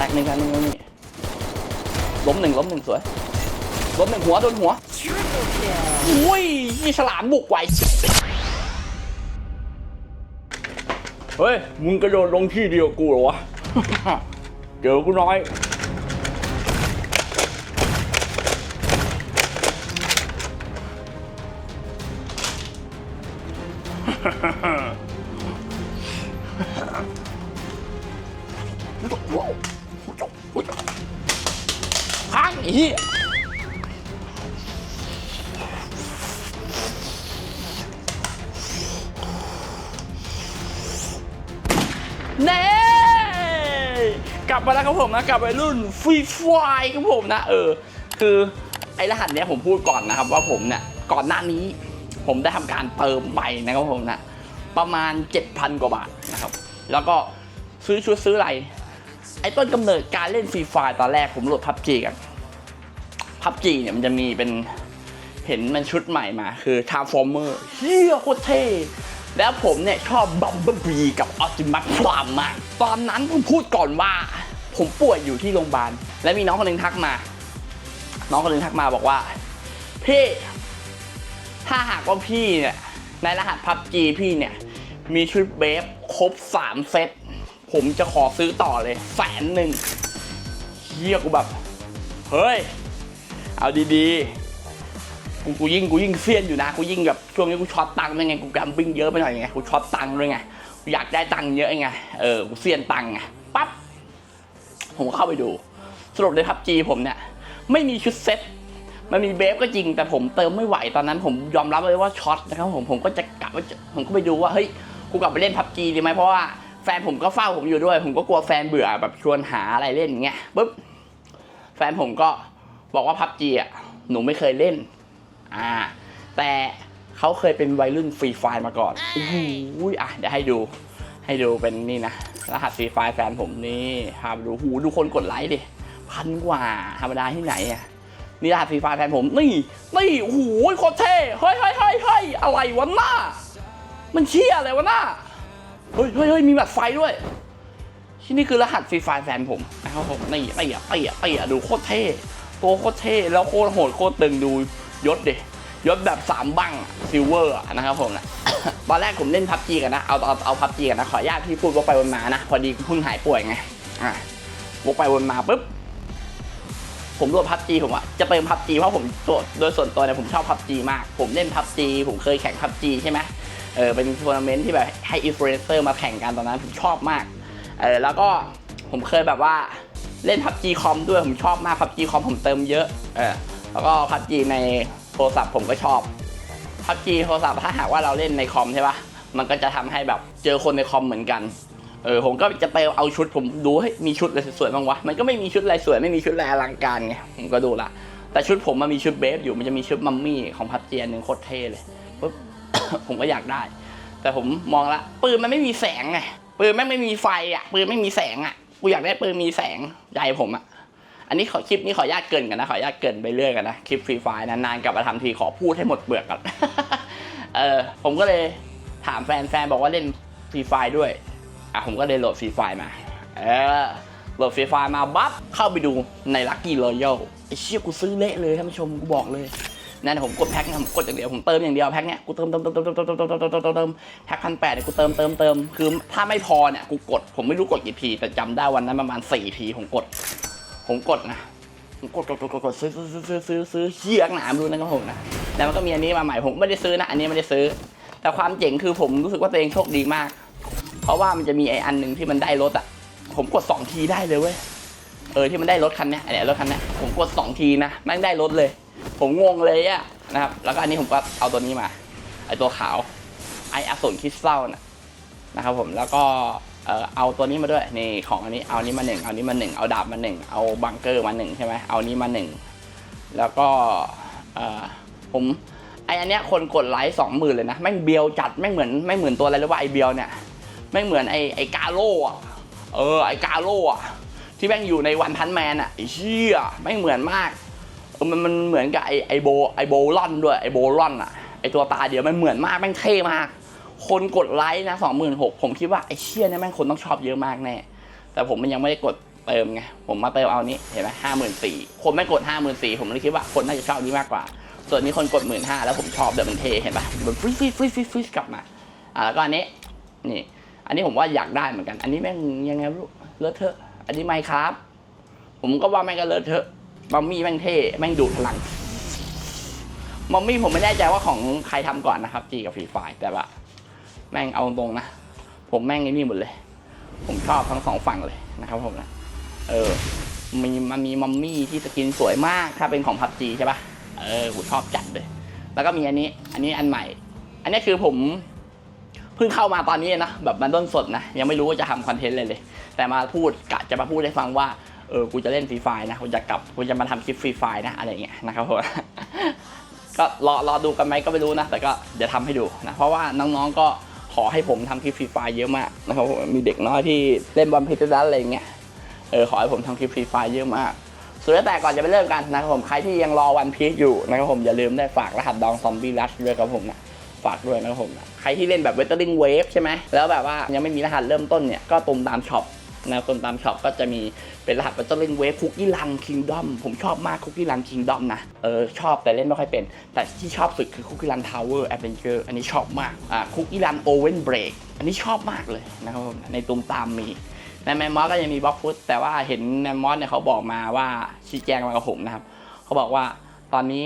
ตกหนึ่งกันหนึ่งนี่ล้มหนึ่งล้มหนึ่งสวยล้มหนึ่งหัวโดนหัว Triple kill. อุ้ยนี่ฉลามบุกไวเฮ้ย มึงกระโดดลงที่เดียวกูเหรอวะ เจอกูน้อย เน่กลับมาแล้วครับผมนะกลับไปรุ่นฟรีไฟครับผมนะ เออ คือไอรหัสเนี้ยผมพูดก่อนนะครับ ว่าผมเนี่ยก่อนหน้านี้ ผมได้ทำการเติมไปนะครับผมนะ ประมาณ 7,000 กว่าบาทนะครับ แล้วก็ซื้อชุดซื้ออะไร ไอ้ต้นกำเนิดการเล่นฟรีไฟตอนแรกผมโหลดพับจีกันพับจีเนี่ยมันจะมีเป็นเห็นมันชุดใหม่มา คือ Transformer เฮียโคตรเท่ แล้วผมเนี่ยชอบบัมเบิลบีกับออ t ติมัสพรามมาก ตอนนั้นผมพูดก่อนว่า ผมป่วยอยู่ที่โรงพยาบาล และมีน้องคนหนึ่งทักมา น้องคนหนึ่งทักมาบอกว่า พี่ ถ้าหากว่าพี่เนี่ยในรหัสพับจีพี่เนี่ย มีชุดเบฟครบ 3 เซต ผมจะขอซื้อต่อเลยแสนหนึ่งเฮียกูแบบ เฮ้ย เอาดีๆ กูกูยิ่งกูยิ่งเซียนอยู่นะกูยิ่งแบบช่วงนี้กูช็อตตังค์ด้วยไงกูแกมบิ้งเยอะไปหน่อยไงกูช็อตตังค์ด้วยไงกูอยากได้ตังค์เยอะไงเออกูเซียนตังค์ไงปั๊บผมก็เข้าไปดูสรุปในพับจีผมเนี่ยไม่มีชุดเซ็ตมันมีเบฟก็จริงแต่ผมเติมไม่ไหวตอนนั้นผมยอมรับเลยว่าช็อตนะครับผมผมก็จะกลับผมก็ไปดูว่าเฮ้ยกูกลับไปเล่นพับจีดีไหมเพราะว่าแฟนผมก็เฝ้าผมอยู่ด้วย ผมก็กลัวแฟนเบื่อแบบชวนหาอะไรเล่นอย่างเงี้ยปุ๊บแฟนผมก็บอกว่าพับจีอะหนูไม่เคยเล่น อ่าแต่เขาเคยเป็นวัยรุ่นฟรีไฟมาก่อนโอ้โหอะเดี๋ยวให้ดูให้ดูเป็นนี่นะ รหัสฟรีไฟแฟนผมนี่พาไปดูหูดูคนกดไลค์ดิพันกว่าธรรมดาที่ไหนอะนี่รหัสฟรีไฟแฟนผมนี่นี่โอ้โหโคตรเท่เฮ้ยเฮ้ยเฮ้ยเฮ้ยอะไรวะหน้า มันเชี่ยอะไรวะหน้าเฮ้ยเฮ้ยเฮ้ยมีบัตรไฟด้วยที่นี่คือรหัสฟรีไฟแฟนผมนะครับผมนี่เตี้ยเตี้ยเตี้ยดูโคตรเท่ตัวโคตรเท่แล้วโคตรโหดโคตรตึงดู ยศดิยศแบบสามบังซิลเวอร์นะครับผมนะตอนแรกผมเล่นพับจีกันนะเอาเอาเอาพับจีกันนะขออนุญาตที่พูดวกไปวนมานะพอดีเพิ่งหายป่วยไงอะวกไปวนมาปุ๊บผมโหลดพับจีผมอะจะเติมพับจีเพราะผมตัวโดยส่วนตัวเนี่ยผมชอบพับจีมาก ผมเล่นพับจีผมเคยแข่งพับจีใช่ไหมเออเป็นทัวร์นาเมนต์ที่แบบให้อินฟลูเอนเซอร์มาแข่งกันตอนนั้นผมชอบมากเออแล้วก็ผมเคยแบบว่าเล่นพับจีคอมด้วยผมชอบมากพับจีคอมผมเติมเยอะเออ แล้วก็พับจีในโทรศัพท์ผมก็ชอบพับจีโทรศัพท์ถ้าหากว่าเราเล่นในคอมใช่ปะมันก็จะทำให้แบบเจอคนในคอมเหมือนกัน เออผมก็จะไปเอาชุดผมดูให้มีชุดอะไรสวยๆบ้างวะ มันก็ไม่มีชุดอะไรสวยไม่มีชุดอะไรอลังการไง ผมก็ดูละ แต่ชุดผมมันมีชุดเบฟอยู่ มันจะมีชุดมัมมี่ของพับเจียนหนึ่งโคตรเท่เลยปุ๊บผมก็อยากได้ แต่ผมมองละปืนมันไม่มีแสงไง ปืนแม่งไม่มีไฟอะ ปืนไม่มีแสงอะ กูอยากได้ปืนมีแสงใจผมอะ อันนี้ขอคลิปนี้ขอญาตเกินกันนะขอญาตเกินไปเรื่อยกันนะคลิปฟรีไฟนานๆกลับมาทำทีขอพูดให้หมดเปลือกก่อนเออผมก็เลยถามแฟนแฟนบอกว่าเล่นฟรีไฟด้วยอะผมก็เลยโหลดฟรีไฟมาเออโหลดฟรีไฟมาบัฟเข้าไปดูใน Lucky Royal ไอ้เชี่ยกูซื้อเละเลยท่านผู้ชมกูบอกเลยนั่นผมกดแพ็คนะผมกดอย่างเดียวผมเติมอย่างเดียวแพ็คเนี้ยกูเติมเติมเติมเติมเติมเติมเติมเติมเติมเติมเติมเติมแพ็คพันแปดเนี่ยกูเติมเติมเติมคือถ้าไม่พอเนี่ยกูกดผมไม่รู้กดกี่ทีแต่จำได้วันนั้นประมาณสี่ทีผมกด ผมกดนะผมกดกดกดกดซื้อซื้อซื้อซื้อซื้อเชี่ยหนามดูนะครับผมนะแล้วมันก็มีอันนี้มาใหม่ผมไม่ได้ซื้อนะ อันนี้ไม่ได้ซื้อ แต่ความเจ๋งคือผมรู้สึกว่าตัวเองโชคดีมาก เพราะว่ามันจะมีไอ้อันหนึ่งที่มันได้รถอะ ผมกดสองทีได้เลยเว้ยเออที่มันได้รถคันเนี้ยไอเนี่ยรถคันเนี้ยผมกดสองทีนะแม่งได้รถเลย ผมงงเลยอะนะครับแล้วก็อันนี้ผมก็เอาตัวนี้มาไอตัวขาวไออสูรคริสตัลนะนะครับผมแล้วก็ เออเอาตัวนี้มาด้วยนี่ของอันนี้เอานี้มาหนึ่งเอานี้มาหนึ่งเอาดาบมาหนึ่งเอาบังเกอร์มาหนึ่งใช่ไหมเอานี้มาหนึ่งแล้วก็เออผมไออันเนี้ยคนกดไลค์สองหมื่นเลยนะแม่งเบียวจัดแม่งเหมือนไม่เหมือนตัวอะไรเลยว่าไอเบียวเนี่ยแม่งเหมือนไอไอกาโร่อะเออไอกาโร่อะที่แม่งอยู่ในวันพันแมนอะไอเชี่ยแม่งเหมือนมากเออมันมันเหมือนกับไอไอโบไอโบลอนด้วยไอโบลอนอะไอตัวตาเดียวมันเหมือนมากแม่งเท่มาก คนกดไลค์นะสองหมื่นหกผมคิดว่าไอเชี่ยเนี่ยแม่งคนต้องชอบเยอะมากแน่ แต่ผมมันยังไม่ได้กดเติมไง ผมมาเติมเอานี้เห็นไหมห้าหมื่นสี่คนไม่กดห้าหมื่นสี่ผมเลยคิดว่าคนน่าจะชอบอันนี้มากกว่า ส่วนนี้คนกดหมื่นห้าแล้วผมชอบเดี๋ยวมันเทเห็นปะมันฟรีฟรีฟรีฟรีฟรีกลับมา อ่าแล้วก็อันนี้ นี่ อันนี้ผมว่าอยากได้เหมือนกัน อันนี้แม่งยังไงรู้เลอะเทอะ อันนี้ไมค์ครับ ผมก็ว่าแม่งก็เลอะเทอะมัมมี่แม่งเท่แม่งดูดพลังมัมมี่ผมไม่แน่ใจว่าของใครทำก่อนนะครับจีกับฟรีไฟแต่ว่า แม่งเอาตรงนะ ผมแม่งไอ้นี่หมดเลย ผมชอบทั้งสองฝั่งเลยนะครับผมนะ เออ มีมันมีมัมมี่ที่สกินสวยมาก ถ้าเป็นของพับจีใช่ปะเออผมชอบจัดเลย แล้วก็มีอันนี้ อันนี้อันใหม่ อันนี้คือผมเพิ่งเข้ามาตอนนี้นะ แบบมันต้นสดนะ ยังไม่รู้ว่าจะทำคอนเทนต์เลยเลย แต่มาพูดกะจะมาพูดให้ฟังว่า เออ กูจะเล่นฟรีไฟนะ กูจะกลับ กูจะมาทำคลิปฟรีไฟนะ อะไรเงี้ยนะครับผมก็รอรอดูกันไหมก็ไม่รู้นะ แต่ก็เดี๋ยวทำให้ดูนะ เพราะว่าน้องๆก็ ขอให้ผมทำคลิปฟรีไฟเยอะมากนะครับมีเด็กน้อยที่เล่นบอลพิจารอะไรอย่างเงี้ยเออขอให้ผมทำคลิปฟรีไฟเยอะมากสุดแต่ก่อนจะไปเริ่มกันนะครับผมใครที่ยังรอวันพีชอยู่นะครับผมอย่าลืมได้ฝากรหัสดองซอมบี้รัชด้วยครับผมนะฝากด้วยนะครับผมนะใครที่เล่นแบบเวทเตอร์ลิงเวฟใช่ไหมแล้วแบบว่ายังไม่มีรหัสเริ่มต้นเนี่ยก็ตุมตามช็อปนะตุมตามช็อปก็จะมี เป็นรหัสเวทเตอร์ลิงเวฟคุกกี้รันคิงดอมผมชอบมากคุกกี้รันคิงดอมนะเออชอบแต่เล่นไม่ค่อยเป็น แต่ที่ชอบสุดคือคุกกี้รันทาวเวอร์แอดเวนเจอร์อันนี้ชอบมากอ่าคุกกี้รันโอเวนเบรกอันนี้ชอบมากเลยนะครับผมในตุมตามมีในแมมมอสก็ยังมีบล็อกฟุตแต่ว่าเห็นแมมมอสเนี่ยเขาบอกมาว่าชี้แจงมากับผมนะครับเขาบอกว่าตอนนี้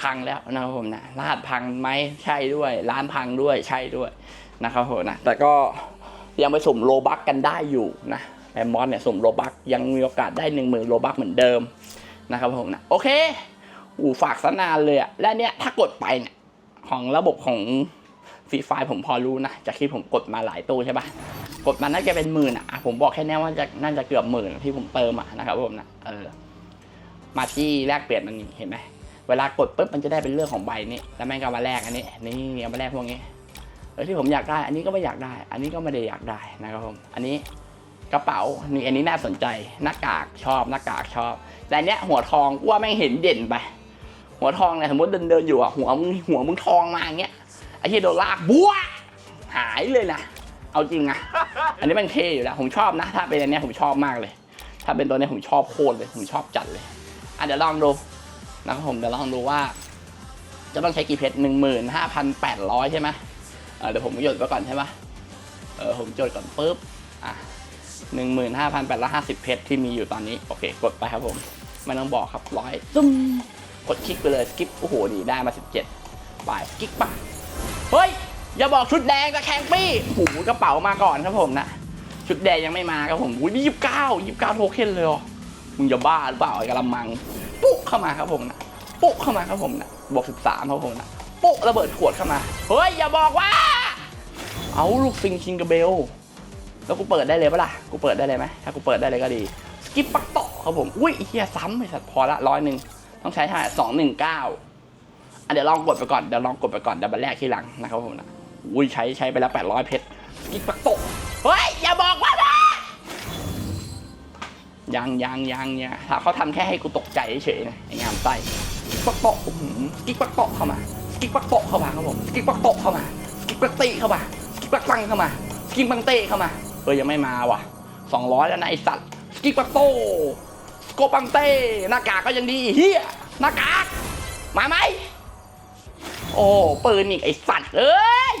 พังแล้วนะครับผมนะรหัสพังไหมใช่ด้วย ร้านพังด้วยใช่ด้วยนะครับผมนะแต่ก็ยังไปสุ่มโลบักกันได้อยู่นะ แมมมอสเนี่ยสุ่มโลบักยังมีโอกาสได้หนึ่งหมื่นโลบักเหมือนเดิมนะครับผมนะโอเคอูฝากสนานเลยอะและเนี่ยถ้ากดไปเนี่ยของระบบของฟรีไฟผมพอรู้นะจากที่ผมกดมาหลายตู้ใช่ปะกดมันน่าจะเป็นหมื่นอะผมบอกแค่นี้ว่าจะน่าจะเกือบหมื่นที่ผมเติมอะนะครับผมนะเออมาที่แลกเปลี่ยนมันนี่เห็นไหมเวลากดปุ๊บมันจะได้เป็นเรื่องของใบนี้แล้วแม่งก็มาแลกอันนี้นี่เอามาแลกพวกนี้เออที่ผมอยากได้ อันนี้ก็ไม่อยากได้ อันนี้ก็ไม่ได้อยากได้นะครับผมอันนี้ กระเป๋านี่อันนี้น่าสนใจหน้ากากชอบหน้ากากชอบ แต่อันเนี้ยหัวทองกูว่าแม่งเห็นเด่นไป หัวทองเนี่ยสมมติเดินเดินอยู่อะหัวมึงหัวมึงทองมาอย่างเงี้ยไอ้ที่โดนลากบัวหายเลยนะเอาจริงนะอันนี้มันเท่อยู่แล้วผมชอบนะ ถ้าเป็นอันเนี้ยผมชอบมากเลย ถ้าเป็นตัวเนี้ยผมชอบโคตรเลยผมชอบจัดเลยอะเดี๋ยวลองดูนะครับผมเดี๋ยวลองดูว่า จะต้องใช้กี่เพชรหนึ่งหมื่นห้าพันแปดร้อยใช่ไหมเดี๋ยวผมจดไปก่อนใช่ไหมเออผมจดก่อนปุ๊บ อะหนึ่งหมื่นห้าพันแปดร้อยห้าสิบเพชรที่มีอยู่ตอนนี้ โอเค กดไปครับผมไม่ต้องบอกครับร้อยซุ่มกดคลิกไปเลยสกิปโอ้โหนี่ได้มาสิบเจ็ดไปสกิปปะเฮ้ย อย่าบอกชุดแดงตะแคงปี้โอ้โหกระเป๋ามาก่อนครับผมนะ ชุดแดงยังไม่มาครับผมอุ้ยยี่สิบเก้ายี่สิบเก้าโทเค็นเลยเหรอมึงจะบ้าหรือเปล่าไอ้กระมัง ปุ๊เข้ามาครับผมนะปุ๊เข้ามาครับผมนะบวกสิบสามครับผมนะปุ๊ระเบิดขวดเข้ามา เฮ้ย อย่าบอกว่า เอาลูกซิงคิงกระเบล แล้วกูเปิดได้เลยปะล่ะ กูเปิดได้เลยไหมถ้ากูเปิดได้เลยก็ดี สกิปปักโตะครับผม อุ้ยเฮียซ้ำไอ้สัตว์พอละร้อยหนึ่งต้องใช้เท่าไหร่สองหนึ่งเก้าอะเดี๋ยวลองกดไปก่อน เดี๋ยวลองกดไปก่อนเดี๋ยวบันแรกที่หลังนะครับผมนะ อุ้ยใช้ใช้ไปแล้วแปดร้อยเพชร สกิปปักโตะเฮ้ยอย่าบอกว่านะยังยังยังยังถ้าเขาทำแค่ให้กูตกใจเฉยๆนะไอ้งามไส้สกิปปักโตะอื้อหือสกิปปักโตะเข้ามาสกิปปักโตะเข้ามาครับผมสกิปปักโตะเข้ามาสกิปปักตีเข้ามาสกิปปักตังเข้ามาสกิปปังเต้เข้ามา เออยังไม่มาว่ะสองร้อยแล้วนะไอสัตว์สกิปักโตสโกปังเต้หน้ากากก็ยังดีเฮียหน้ากากมาไหมโอ้ปืนอีกไอสัตว์เอ้ย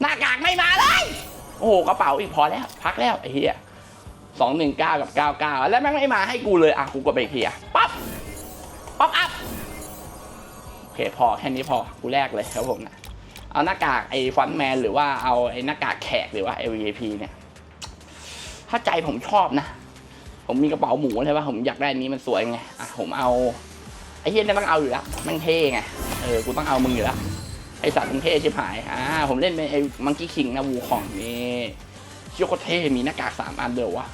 หน้ากากไม่มาเลยโอ้โหกระเป๋าอีกพอแล้ว พักแล้วไอเหี้ยสองหนึ่งเก้ากับเก้าเก้าแล้วแม่งไม่มาให้กูเลยอะกูกดไปอีกทีอะปั๊บป๊อปอัพโอเคพอแค่นี้พอกูแลกเลยครับผมนะเอาหน้ากากไอ้ฟอนแมนหรือว่าเอาไอ้หน้ากากแขกหรือว่าไอ้ VIP เนี่ย ถ้าใจผมชอบนะ ผมมีกระเป๋าหมูใช่ปะผมอยากได้อันนี้มันสวยไงอะผมเอาไอ้เหี้ยนี่ต้องเอาอยู่แล้วม่งเท่ไงเออกูต้องเอามึงอยู่แล้วไอสัตว์มึงเท่ชิบหายอ่าผมเล่นเป็นไอ้มังกี้คิงนะวูของนี่เชี่ยโคตรเท่มีหน้ากากสามอันเดียววะ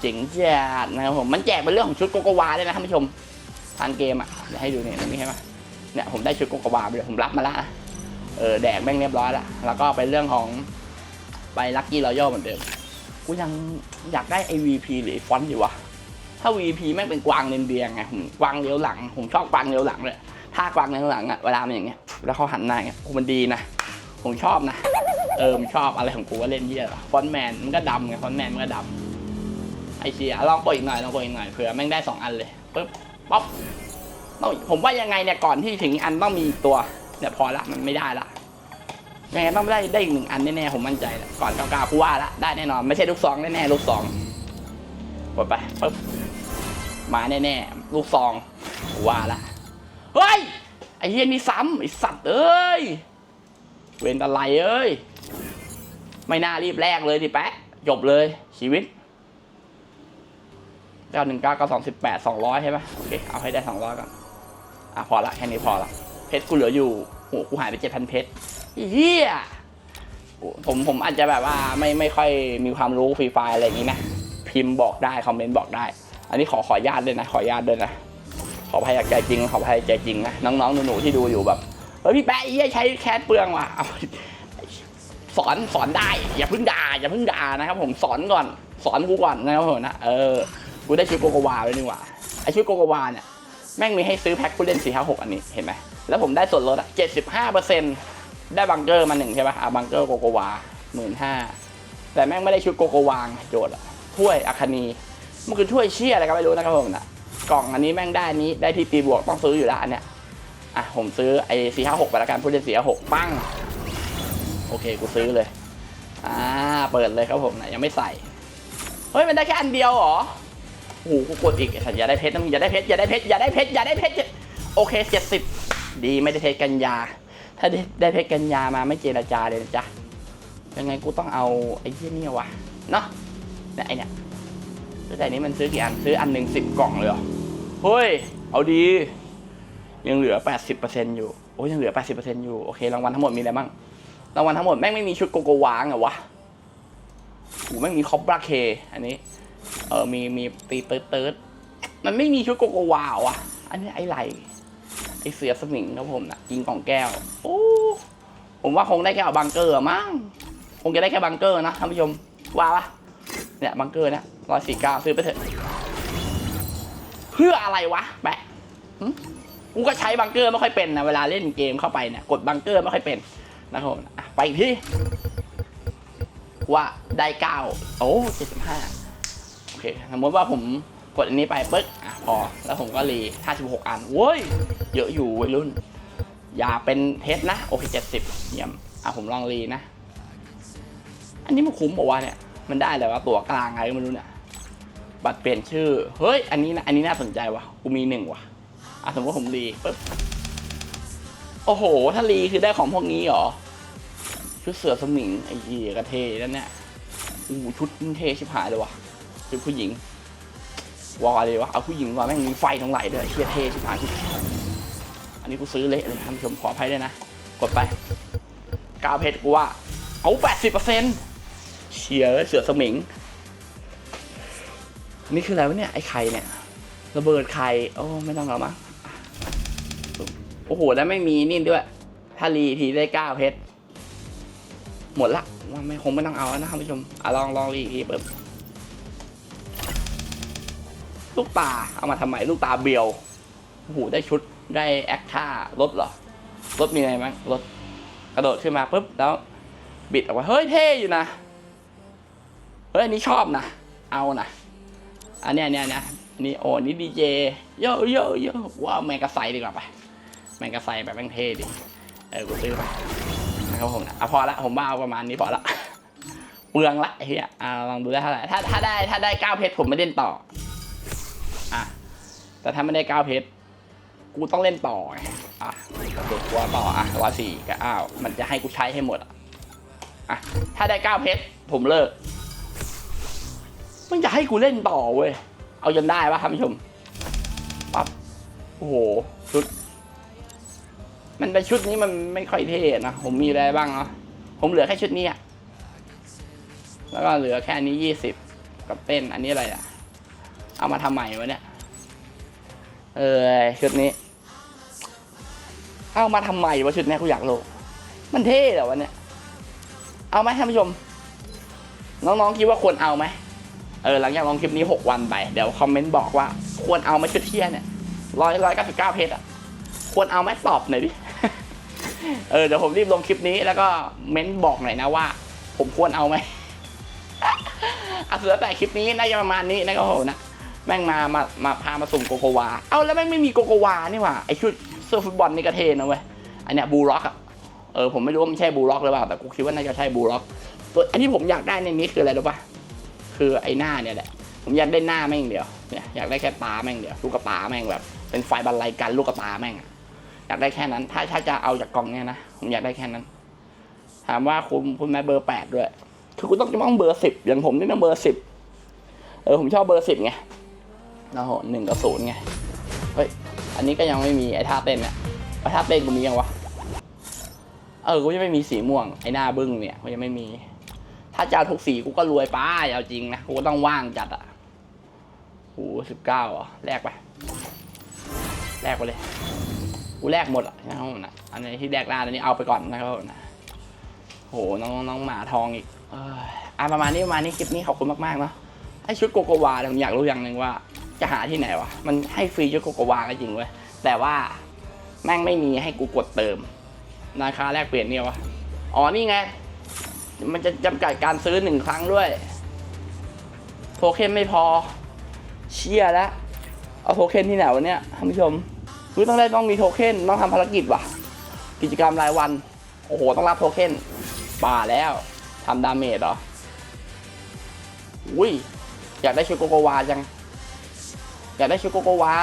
เจ๋งจัดนะครับผมมันแจกเป็นเรื่องของชุดโกโกวาด้วยนะท่านผู้ชมทางเกมอะเดี๋ยวให้ดูเนี่ยนี่ใช่ไหมเนี่ยผมได้ชุดโกโกวาไปเลยผมรับมาละเออแดกแม่งเรียบร้อยละแล้วก็เป็นเรื่องของไปลัคกี้รอยัลเหมือนเดิม กูยังอยากได้ไอ VP หรือไอฟอนต์อยู่วะ ถ้า VP แม่งเป็นกวางเลนเดียงไงผมกวางเลี้ยวหลัง ผมชอบกวางเลี้ยวหลังเลยถ้ากวางเลี้ยวหลังอะเวลามันอย่างเงี้ย แล้วเขาหันหน้าอย่างเงี้ยโอ้มันดีนะ ผมชอบนะ เออผมชอบอะไรของกูว่าเล่นเยี่ยฟอนต์แมนมันก็ดำไงฟอนต์แมนมันก็ดำไอเชียลองกดอีกหน่อยลองกดอีกหน่อยเผื่อแม่งได้สองอันเลยปึ๊บป๊อปต้องผมว่ายังไงเนี่ยก่อนที่ถึงอันต้องมีตัวเนี่ยพอละมันไม่ได้ละ ยังไงต้องได้ได้อีกหนึ่งอันแน่ๆผมมั่นใจละก่อนเก้าเก้ากูว่าละได้แน่นอนไม่ใช่ลูกซองแน่ๆลูกซองกดไปปึ๊บมาแน่ๆลูกซองกูว่าละเฮ้ยไอ้เฮียนี่ซ้ำไอ้สัตว์เอ้ยเวนอะไรเอ้ยไม่น่ารีบแลกเลยดิแปะจบเลยชีวิตเก้าหนึ่งเก้าเก้าสองสิบแปดสองร้อยใช่ไหมโอเคเอาให้ได้สองร้อยก่อนอะพอละแค่นี้พอละเพชรกูเหลืออยู่ หกูหายไปเจ็ดพันเพชรเฮียโอ้ผมผมอาจจะแบบว่าไม่ไม่ค่อยมีความรู้ฟรีไฟอะไรอย่างนี้นะ พิมพ์บอกได้ คอมเมนต์บอกได้ อันนี้ขอขออนุญาตด้วยนะ ขออนุญาตด้วยนะ ขออภัยจากใจจริง ขออภัยจากใจจริงนะ น้องๆหนูๆที่ดูอยู่แบบเฮ้ยพี่แปะไอ้เหี้ยใช้แคสเปลืองว่ะเอาสอนสอนได้อย่าเพิ่งด่าอย่าเพิ่งด่านะครับ ผมสอนก่อนสอนกูก่อนนะครับผมนะเออกูได้ชุดโกโกวาเลยนี่หว่าไอชุดโกโกวาเนี่ยแม่งมีให้ซื้อแพ็คผู้เล่นสี่ห้าหกอันนี้เห็นไหม แล้วผมได้ส่วนลดอะเจ็ดสิบห้าเปอร์เซ็นได้บังเกอร์มาหนึ่งใช่ป่ะอะบังเกอร์โกโกวาหมื่นห้าแต่แม่งไม่ได้ชุดโกโกวางโจทย์อะถ้วยอาคานีมันคือถ้วยเชี่ยอะไรก็ไม่รู้นะครับผมนะกล่องอันนี้แม่งได้นี้ได้ที่ตีบวกต้องซื้ออยู่แล้วอันเนี้ยอะผมซื้อไอ้สี่ห้าหกไปล้วกันผู้เล่นสี่ห้าหกปั้งโอเคกูซื้อเลยอ่าเปิดเลยครับผมนะยังไม่ใส่เฮ้ยมันได้แค่อันเดียวหรอโอ้โหกูกดอีกไอ้สัตว์อย่าได้เพชรนะมึงอย่าได้เพชรอย่าได้เพชรอย่าได้เพชรอย่าได้เพชรโอเคเจ็ดสิบ ดีไม่ได้เพชรกันยาถ้าได้ไดเพชรกันยามาไม่เจรจาเลยนะจ๊ะยังไงกูต้องเอาไอ้ที่นี่ว่ะเนาะเนี่ยไอเนี่ยแต่อันนี้มันซื้อกี่อันซื้ออันหนึ่งสิบกล่องเลยเหรอเฮ้ย เอาดี ยังเหลือ80%อร์เซ็นอยู่โอ้ยยังเหลือ80%อร์เซ็นอยู่โอเครางวัลทั้งหมดมีอะไรบ้างรางวัลทั้งหมดแม่งไม่มีชุดโกโกวางเหรอวะโอ้แม่งมีคอปบราเค อันนี้ เออมีมีตีเติร์ดเติร์ดมันไม่มีชุดโกโกวาว่ะ อันนี้ไอไหล ไอเสือสมิงครับผมนะยิงกล่องแก้ว โอ้ผมว่าคงได้แค่บังเกอร์มั้งคงจะได้แค่บังเกอร์นะท่านผู้ชมว่าปะเนี่ยบังเกอร์นะร้อยสี่เก้าซื้อไปเถอะ เพื่ออะไรวะแปะกูก็ใช้บังเกอร์ไม่ค่อยเป็นนะเวลาเล่นเกมเข้าไปเนี่ยกดบังเกอร์ไม่ค่อยเป็นนะครับผมอะไปอีกที่ว่าได้เก้าโอ้เจ็ดสิบห้าโอเคสมมติว่าผม กดอันนี้ไปปึ๊กอะพอ แล้วผมก็รีห้าสิบหกอันเว้ย เยอะอยู่วัยรุ่น อย่าเป็นเทสนะโอเคเจ็ดสิบเยี่ยมอะผมลองรีนะ อันนี้มันคุ้มบอกว่าเนี่ย มันได้แต่ว่าตัวกลางไงก็ไม่รู้เนี่ยบัตรเปลี่ยนชื่อ เฮ้ย อันนี้นะอันนี้น่าสนใจว่ะ กูมีหนึ่งว่ะ อะสมมติว่าผมรีปึ๊บ โอ้โห ถ้ารีคือได้ของพวกนี้เหรอ ชุดเสือสมิงไอ้เหี้ยกระเทนั่นเนี่ยอู้ชุดเทชิบหายเลยว่ะชุดผู้หญิง วอลเลยวะ เอาผู้หญิงว่ะแม่งมีไฟตรงไหลด้วยเหี้ยเท่ชิบหายอันนี้กูซื้อเละเลยท่านผู้ชมขออภัยด้วยนะ กดไปกาวเพชรกูว่า เอาแปดสิบเปอร์เซ็นต์เชียร์เสือสมิง นี่คืออะไรวะเนี่ย ไอ้ไข่เนี่ยระเบิดไข่โอ้ไม่ต้องหรอกมั้งโอ้โห แล้วไม่มีนี่ด้วย ถ้ารีทีได้เก้าเพชรหมดละว่าไม่คงไม่ต้องเอาแล้วนะท่านผู้ชมอะลองลองรีอีกทีเปิด ลูกตาเอามาทำไมลูกตาเบียวโอ้โหได้ชุดได้แอคท่ารถเหรอรถมีอะไรบ้างรถกระโดดขึ้นมาปุ๊บแล้ว บิดออกมาเฮ้ยเท่อยู่นะเฮ้ยอันนี้ชอบนะเอานะอันเนี้ยเนี้ยนะนี่โอ้นี่ดีเจโยโยโยว้าวแมงกะไซดีกว่าไปแมงกะไซแบบแม่งเท่ดิเออกูซื้อไปนะครับผมนะอะพอละผมว่าเอาประมาณนี้พอละเปลืองละเหี้ยอ่าลองดูได้เท่าไหร่ถ้าถ้าได้ถ้าได้เก้าเพชรผมไม่เล่นต่อ อะ แต่ถ้าไม่ได้ก้าเพชร กูต้องเล่นต่อไงอะกดตัวต่อ อะร้อยสี่กับอ้าว มันจะให้กูใช้ให้หมด อะ ถ้าได้ก้าเพชร ผมเลิก มันจะให้กูเล่นต่อเว้ย เอาจนได้ปะท่านผู้ชม ปั๊บ โอ้โห ชุด มันเป็นชุดนี้มันไม่ค่อยเท่นะ ผมมีอะไรบ้างเนาะ ผมเหลือแค่ชุดนี้อะแล้วก็เหลือแค่นี้ยี่สิบกับเต้นอันนี้อะไรอะ เอามาทำใหม่วะเนี่ย เออชุดนี้ เอามาทำใหม่วะชุดนี้กูอยากรู้มันเท่เหรอวะเนี่ย เอาไหมท่านผู้ชม น้องๆคิดว่าควรเอาไหมเออหลังจากลงคลิปนี้หกวันไปเดี๋ยวคอมเมนต์บอกว่า ควรเอาไหมชุดเที่ยเนี่ยร้อยร้อยเก้าสิบเก้าเพชรอะควรเอาไหมตอบหน่อยดิเออเดี๋ยวผมรีบลงคลิปนี้แล้วก็เม้นบอกหน่อยนะว่า ผมควรเอาไหมอะเสือแต่คลิปนี้น่าจะประมาณนี้นะครับผมนะ แม่งมามามาพามาสุ่มโกโกวา เอ้าแล้วแม่งไม่มีโกโกวานี่หว่าไอชุดเสื้อฟุตบอลนี่กระเทนนะเว้ยอันเนี้ยบูล็อกอะเออผมไม่รู้ว่ามันใช่บูล็อกหรือเปล่าแต่กูคิดว่าน่าจะใช่บูล็อกตัวอันที่ผมอยากได้ในนี้คืออะไรรู้ปะคือไอหน้าเนี่ยแหละผมอยากได้หน้าแม่งเดียวเนี่ยอยากได้แค่ตาแม่งเดียวลูกกระตาแม่งแบบ เป็นไฟบรรลัยกันลูกกระตาแม่งอะอยากได้แค่นั้น ถ้าถ้าจะเอาจากกล่องเนี่ยนะผมอยากได้แค่นั้น ถามว่าคุณคุณแม่เบอร์แปดด้วย คือคุณต้องจะต้องเบอร์สิบอย่างผมนี่ต้องเบอร์สิบเออผมชอบเบอร์สิบไง นะโหหนึ่งกับศูนย์ไง เฮ้ย อันนี้ก็ยังไม่มีไอ้ท่าเต้นเนี่ยไอ้ท่าเต้นกูมียังวะ เออ กูยังไม่มีสีม่วง ไอ้หน้าบึ้งเนี่ยกูยังไม่มี ถ้าจะเอาทุกสีกูก็รวยป้าเอาจริงนะ กูต้องว่างจัดอะโอ้สิบเก้าอะแลกไป แลกไปเลย กูแลกหมดอะนะครับผมนะอันนี้ที่แลกได้อันนี้เอาไปก่อนนะครับผมนะโหน้องน้องหมาทองอีกเอยอะประมาณนี้ประมาณนี้คลิปนี้ขอบคุณมากๆเนาะไอชุดโกโกวาเนี่ยผมอยากรู้อย่างหนึ่งว่า จะหาที่ไหนวะ มันให้ฟรีชุดโกโกวาก็จริงเว้ย แต่ว่าแม่งไม่มีให้กูกดเติม ราคาแลกเปลี่ยนเนี่ยวะ อ๋อนี่ไง มันจะจำกัดการซื้อหนึ่งครั้งด้วย โทเค็นไม่พอ เชี่ยแล้ว เอาโทเค็นที่ไหนวะเนี่ยท่านผู้ชมคือต้องได้ต้องมีโทเค็นต้องทำภารกิจว่ะ กิจกรรมรายวัน โอ้โห ต้องรับโทเค็นป่าแล้วทำดาเมจเหรอ อุ้ย อยากได้ชุดโกโกวาจัง อยากได้ชุดโกโกวา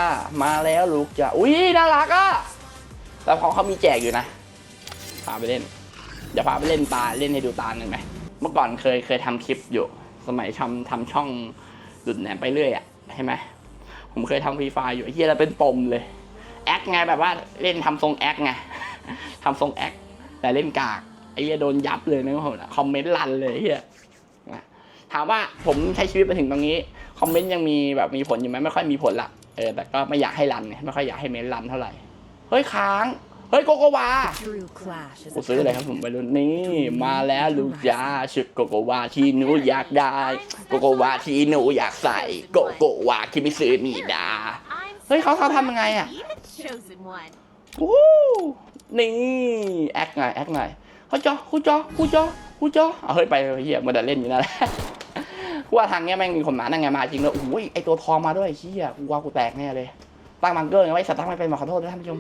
มาแล้วลูกจะอุ้ยน่ารักอะแต่ของเขามีแจกอยู่นะพาไปเล่นเดี๋ยวพาไปเล่นตาเล่นให้ดูตาหนึ่งไหมเมื่อก่อนเคยเคยทำคลิปอยู่ สมัยทำทำช่องหลุดแหนมไปเรื่อยอะใช่ไหมผมเคยทำฟรีไฟอยู่ไอ้เฮียแล้วเป็นปมเลยแอคไงแบบว่าเล่นทำทรงแอคไงทำทรงแอคแต่เล่นกากไอ้เหี้ยโดนยับเลยนะครับผมคอมเมนต์รันเลยเฮีย ถามว่าผมใช้ชีวิตมาถึงตรงนี้คอมเมนต์ยังมีแบบมีผลอยู่ไหมไม่ค่อยมีผลละเออแต่ก็ไม่อยากให้รันไงไม่ค่อยอยากให้เมนต์รันเท่าไหร่เฮ้ยค้างเฮ้ยโกโกวา True clash is กูซื้ออะไรครับผมไปรุ่นนี้มาแล้วลูกจ้าชุดโกโกวาที่หนูอยากได้โกโกวาที่หนูอยากใส่โกโกวาคิมิซึนี่ดาเฮ้ยเขาเขาทำยังไงอะวู้นี่แอคไงแอคไงเขาจอกูจอกูจอ กูจอเอาเฮ้ยไปเฮียมาแต่เล่นอยู่นั่นแหละกูว่าทางเนี้ยแม่งมีคนมานั่งไงมาจริงเลยโอ้ยไอตัวทองมาด้วยเฮียกูว่ากูแตกแน่เลยตั้งบังเกอร์ไงไว้สัตว์ตั้งไม่เป็นมาขอโทษด้วยท่านผู้ชม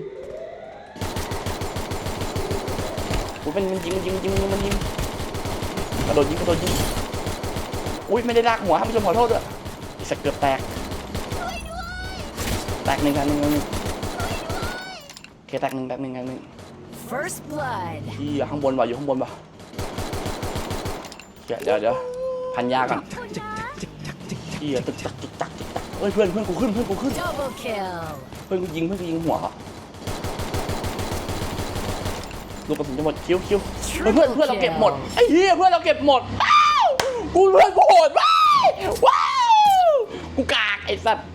กูเป็นมันยิงมันยิงมันยิงมันยิงกระโดดยิงกระโดดยิงอุ้ยไม่ได้ลากหัวท่านผู้ชมขอโทษด้วยอีสักเกือบแตกแตกหนึ่งแตกหนึ่งแตกหนึ่งโอเคแตกหนึ่งแตกหนึ่งแตกหนึ่ง First blood. ที่ข้างบนว่ะอยู่ข้างบนว่ะ เดี๋ยวเดี๋ยวเดี๋ยวพันยาก่อนที่ตึกตักตึกตักตึกตักเฮ้ยเพื่อนเพื่อนกูขึ้นเพื่อนกูขึ้น Double kill. เพื่อนกูยิงเพื่อนกูยิงหัวเขาลูกกระสุนจะหมดคิ้วคิ้วเฮ้ยเพื่อนเพื่อนเราเก็บหมดไอ้เหี้ยเพื่อนเราเก็บหมดอ้าวกูเพื่อนกูโหดว้ายว้าวกูกากไอ้สัตว์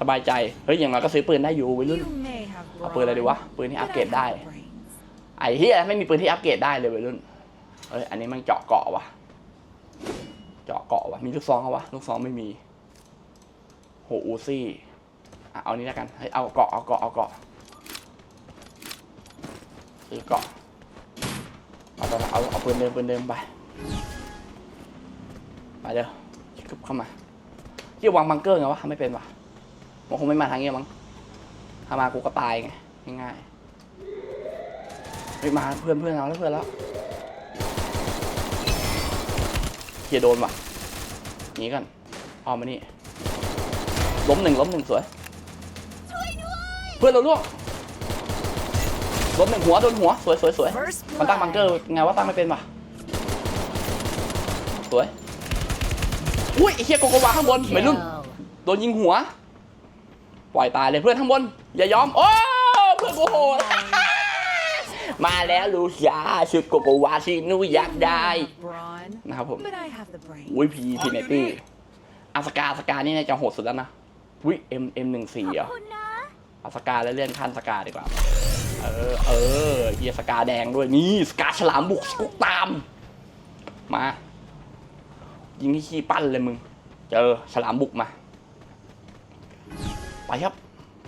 สบายใจเฮ้ยอย่างไรก็ซื้อปืนได้อยู่วัยรุ่น You may have เอาปืนอะไรดีวะ ปืนที่อัป but เกร I ดได้ have the brains. ไอ้เฮียไม่มีปืนที่อัปเกรดได้เลยวัยรุ่น เอ้ยอันนี้มันเจาะเกาะวะเจาะเกาะวะมีลูกซองเอาวะลูกซองไม่มีโหอูซี่อะเอานี้แล้วกันเฮ้ยเอาเกาะเอาเกาะเอาเกาะซื้อเกาะเอาไปเอาเอาปืนเดิมปืนเดิมไปไปเดี๋ยวกึบเข้ามาเกี่ยววางบังเกอร์ไงวะไม่เป็นวะมันคงไม่มาทางนี้มั้งถ้ามากูก็ตายไงง่ายๆเฮ้ยมาเพื่อนเพื่อนเราแล้วเพื่อนแล้ว เฮียโดนว่ะหนีกันเอามานี่ล้มหนึ่งล้มหนึ่งสวยเพื่อนเราล่วงล้มหนึ่งหัวโดนหัวสวยสวยสวยมันตั้งบังเกอร์ไงว่าตั้งไม่เป็นว่ะสวยอุ้ยไอ้เฮียโกโกวาข้างบนไม่รุ่นโดนยิงหัว ปล่อยตายเลยเพื่อนข้างบนอย่ายอมโอ้เพื่อนกูโหด มาแล้วลูกยาชุดโกโกวาที่หนูอยากได้ Brawn, นะครับผม but I have the brains. อุ้ยพีพีไนตี้อาสกาสกานี่น่าจะโหดสุดแล้วนะอุ้ยเอ็มเอ็มหนึ่งสี่เหรอเอาสกาแล้วเลื่อนขั้นสกาดีกว่า เออ เออเฮียสกาแดงด้วยนี่สกาฉลามบุกกุกตาม มา ยิงที่ขี้ปั้นเลยมึง เจอฉลามบุกมา ไปครับ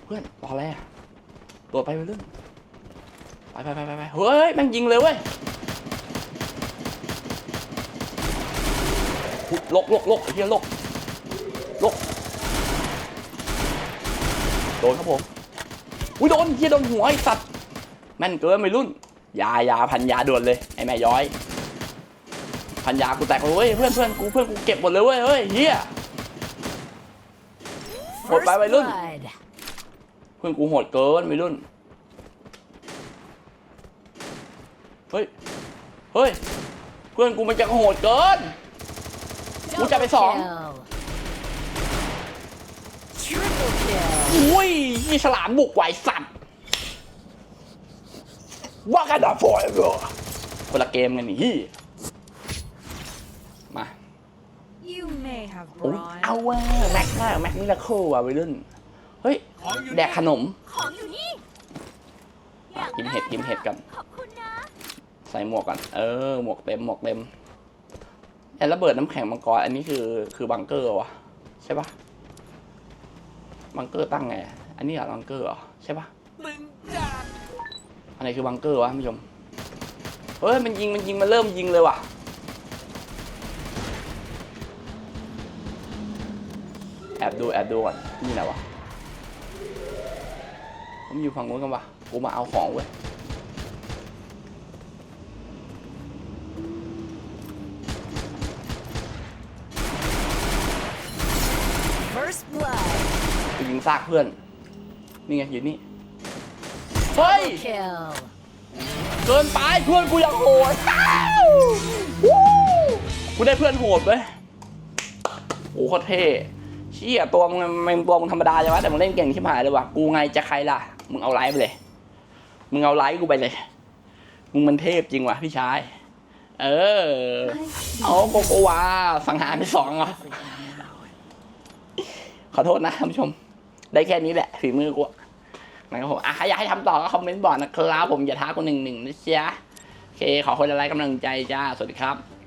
เพื่อนรออะไรอะตัวไปไปเรื่อง ไปไปไปไปเฮ้ยแม่งยิงเลยเว้ยอุ๊ยลกลกลกไอ้เฮียลกลกโดนครับผม อุ้ยโดนเฮียโดนหัวไอ้สัตว์แม่นเกินไม่รุ่น ยายาพันยาด่วนเลยไอ้แม่ย้อย พันยากูแตกเลยเว้ยเพื่อนเพื่อนกูเพื่อนกูเก็บหมดเลยเว้ยเฮ้ยเฮียหมด First ไปรุ่น เพื่อนกูโหดเกินไม่รุ่น เฮ้ย เฮ้ย เพื่อนกูมันจะโหดเกิน กูจะไปสอง Kill. Triple kill. อุ้ยยี่ฉลามบุกไหวสัตว์ว่ากันดาฟอยเหรอคนละเกมกันนี่ฮี่ มา You may have โอ้เอาว่ะแม็กมากแม็กนี่ละโคว่ะวัยรุ่น เฮ้ย แดกขนมของอยู่นี่กินเห็ดกินเห็ดกัน ขอบคุณนะ ใส่หมวกก่อน เออ หมวกเต็ม หมวกเต็มไอ้ระเบิดน้ำแข็งมังกร อันนี้คือคือบังเกอร์เหรอวะใช่ปะบังเกอร์ตั้งไง อันนี้เหรอบังเกอร์เหรอใช่ปะอันไหนคือบังเกอร์วะท่านผู้ชม เฮ้ย มันยิง มันยิง มันเริ่มยิงเลยว่ะ แอบดู แอบดูก่อนนี่ไหนวะ ผมอยู่ฝั่งนู้นกันวะกูมาเอาของเว้ย First blood. กูยิง ซากเพื่อน นี่ไงอยู่นี่ เฮ้ย Kill. เกินไปเพื่อนกูยังโหดวู้กูได้เพื่อนโหดเว้ยโอ้โคตรเท่เชี่ยตัวมึงมันตัวมึงธรรมดาใช่ไหมแต่มึงเล่นเก่งชิบหายเลยว่ะ กูไงจะใครล่ะ มึงเอาไลฟ์ไปเลย มึงเอาไลฟ์กูไปเลย มึงมันเทพจริงว่ะพี่ชาย เออ เอาโกโกวาสังหารไปสองเหรอขอโทษนะท่านผู้ชม ได้แค่นี้แหละฝีมือกูนะครับผมอะใครอยากให้ทำต่อก็คอมเมนต์บอกนะครับผมอย่าท้ากูหนึ่งหนึ่งนะจ๊ะโอเคขอคนละไลค์กำลังใจจ้าสวัสดีครับ